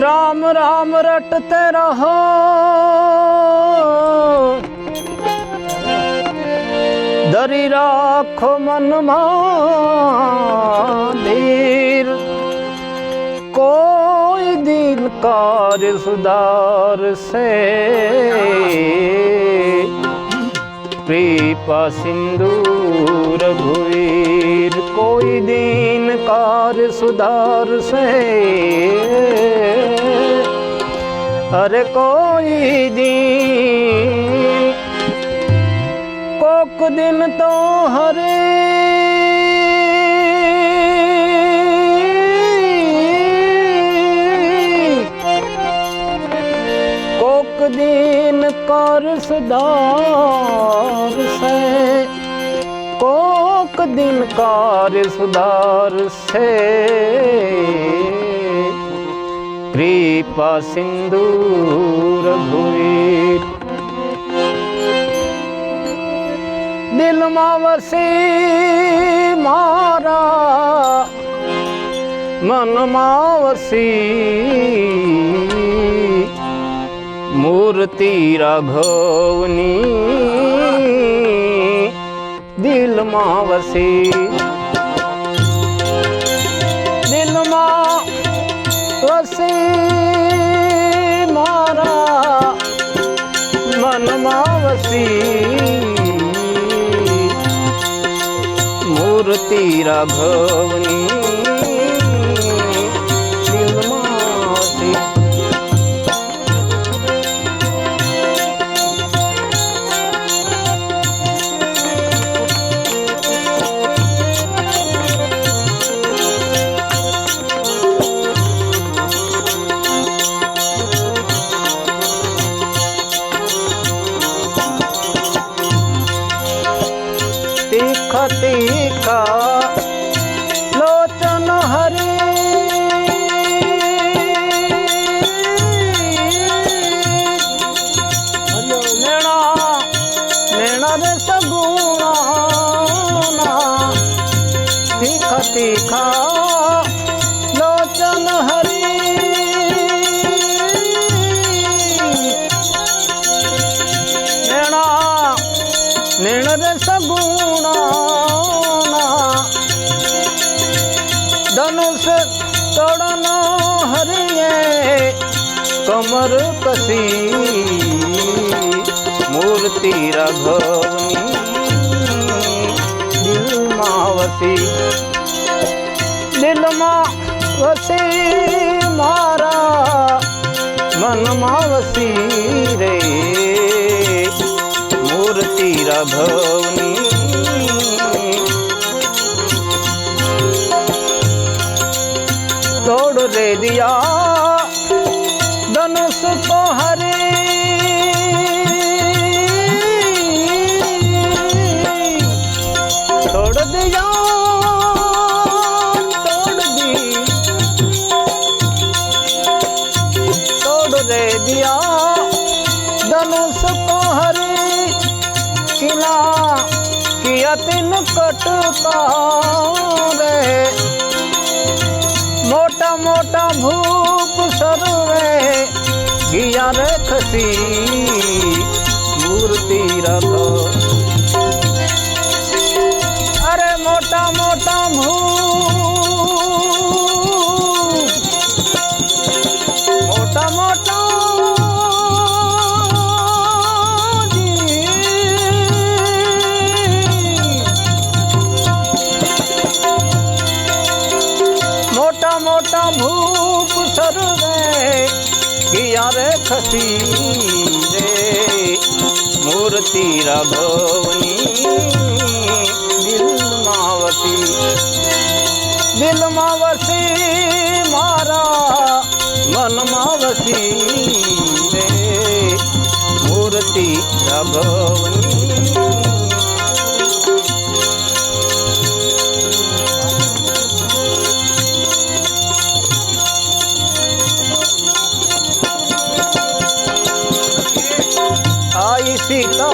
ਰਾਮ ਰਾਮ ਰਟਤੇ ਰਹੋ। ਦਰੀ ਰੱਖੋ ਮਨ ਮਾਲੀਰ ਕੋਈ ਦਿਲ ਕਾਰ ਸੁਧਾਰ ਸੇ। ਪ੍ਰੀਪਾ ਸਿੰਧੂ ਰਘੁਵੀਰ। દિન કાર્ય સુધારશે અરે કોઈ દિન કોક દિન તો હરે કોક દિન કર સુધાર સે કોક દિન કાર્ય સુધાર સે કૃપા સિંધુ ભૂર દિલમાં વસી મારા મનમાં વસી મૂર્તિ રાઘવની દિલમાં વસી દિલમાં વસી મારા મનમાં વસી મૂર્તિ રાઘવની તીખા લોચન હરી મેણા નિર્ણય સગુણા ધનુષ તોડન હરિયે કમર કસી મૂર્તિ રાઘવની દિલમાં વસી દિલમાં વસી મારા મનમાં વસી રે. મૂર્તિ રભવની તોડ રે દિયા તૂતો રે મોટા મોટા ભૂપ સર્વે ગયા રે ખસી મૂર્તિ રખ કિયા ખસી રે મૂર્તિ રાઘવની દિલમાં વસી દિલમાં વસી મારા મનમાં વસી રે મૂર્તિ રાઘવની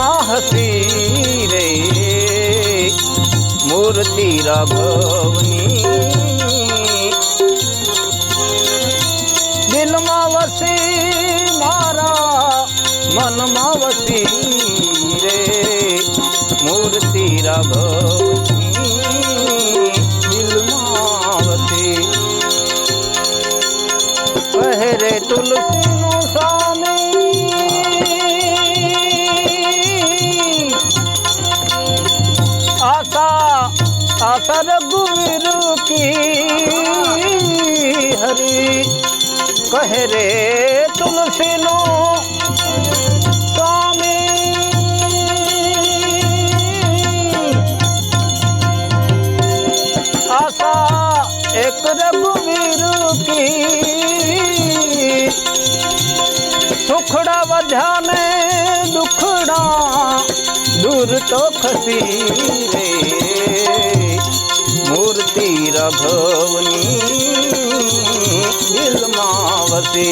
મનમાં હસી રે મૂર્તિ રાઘવની. દિલમાં વસી મારા મનમાં વસી રે મૂર્તિ રાઘવની. हरी कह रे तुलसी नो आशा एक रघुवीर की सुखड़ा बध्यान दुखड़ा दूर तो खसी रे મૂર્તિ રઘવની દિલમાં વસે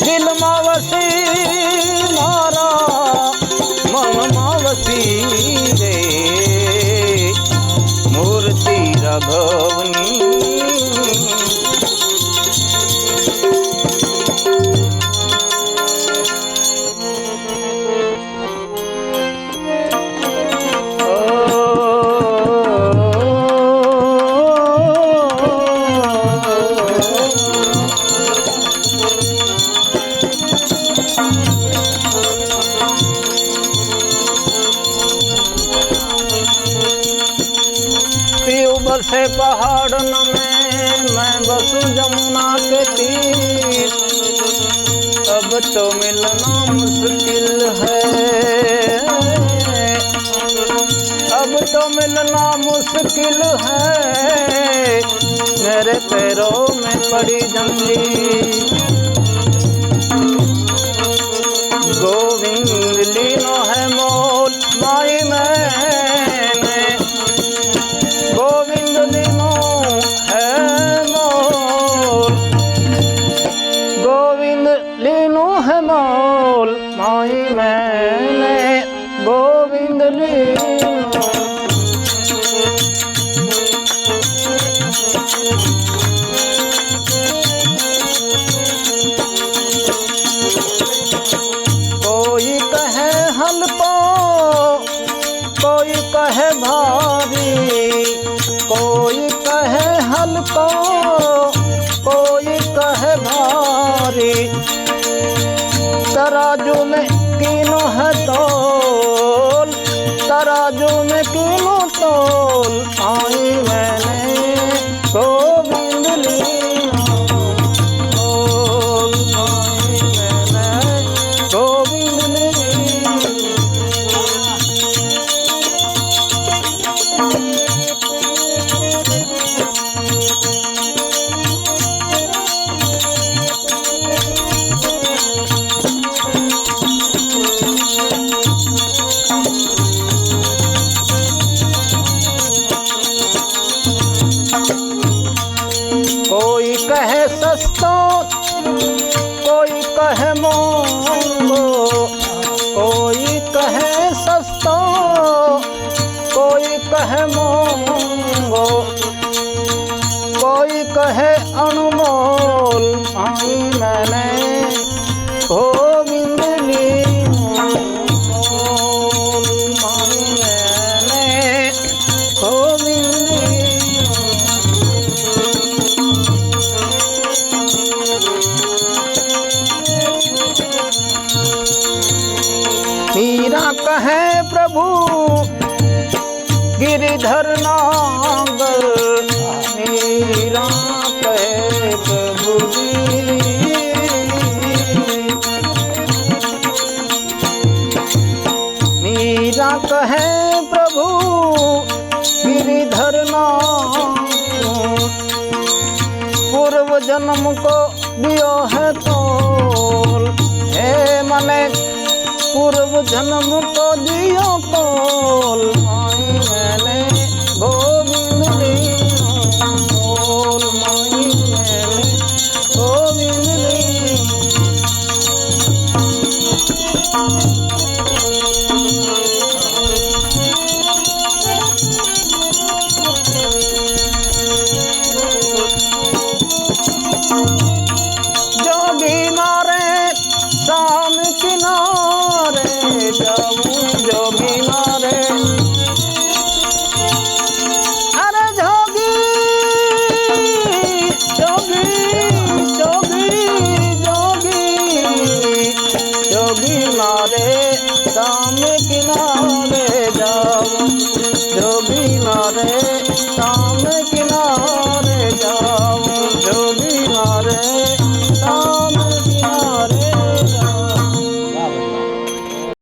દિલમાં વસી जमुना के तीर अब तो मिलना मुश्किल है अब तो मिलना मुश्किल है मेरे पैरों में पड़ी जंजीर गोविंद लीनो है कोई कहे हल्को कोई कहे भारी कोई कहे हल्को कोई कहे भारी तराजू में किलो है तोल તો કોઈ કહે મોંઘો કોઈ કહે સસ્તો કોઈ કહે મોંઘો કોઈ કહે અણમો মানে পূর্ব জন্ম তো দিও কল হয়